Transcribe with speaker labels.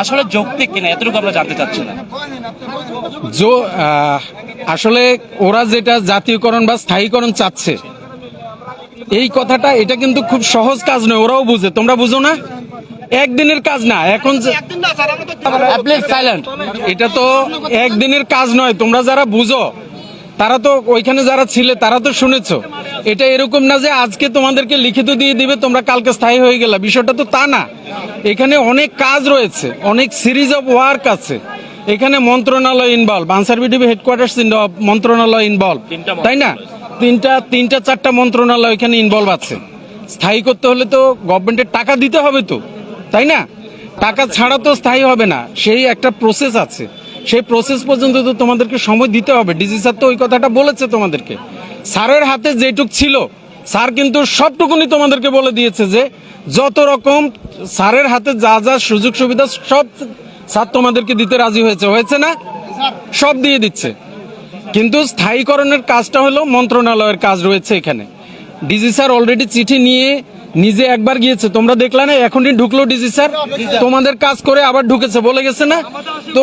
Speaker 1: আসলে যৌক্তিক কিনা? এতটুকু আমরা জানতে
Speaker 2: জো আহ, আসলে ওরা যেটা জাতীয়করণ বা স্থায়ীকরণ চাচ্ছে এই কথাটা এটা কিন্তু খুব সহজ কাজ নয় ওরাও বুঝে। তোমরা বুঝো না? একদিনের কাজ না এখন সাইলেন্ট এটা তো একদিনের কাজ নয় তোমরা যারা বুঝো তারা তো ওইখানে যারা ছিলে তারা তো শুনেছো। এটা এরকম না যে আজকে তোমাদেরকে লিখিত দিয়ে দিবে তোমরা কালকে স্থায়ী হয়ে গেলা। বিষয়টা তো তা না। এখানে অনেক কাজ রয়েছে অনেক সিরিজ অফ ওয়ার্ক আছে। এখানে মন্ত্রণালয় ইনভলভ আনসার বিডিবি হেডকোয়ার্টার্স মন্ত্রণালয় ইনভলভ তাই না? তিনটা তিনটা চারটা মন্ত্রণালয় এখানে ইনভলভ আছে। স্থায়ী করতে হলে তো গভর্নমেন্টের টাকা দিতে হবে তো তাই না? টাকা ছাড়া তো স্থায়ী হবে না সেই একটা প্রসেস আছে। সেই প্রসেস পর্যন্ত তো তোমাদেরকে সময় দিতে হবে। ডিজি স্যার তো ওই কথাটা বলেছে তোমাদেরকে। স্যারের হাতে যেটুক ছিল, স্যার কিন্তু সবটুকুনি তোমাদেরকে বলে দিয়েছে যে, যত রকম স্যারের হাতে যা যা সুযোগ সুবিধা সব স্যার তোমাদেরকে দিতে রাজি হয়েছে। হয়েছে না? সব দিয়ে দিচ্ছে। কিন্তু স্থায়ীকরণের কাজটা হলো মন্ত্রণালয়ের কাজ রয়েছে এখানে। ডিজি স্যার অলরেডি চিঠি নিয়ে নিজে একবার গিয়েছে। তোমরা দেখলে না? এখনই ঢুকলো ডিজি স্যার। তোমাদের কাজ করে আবার ঢুকেছে। বলে গেছে না? তো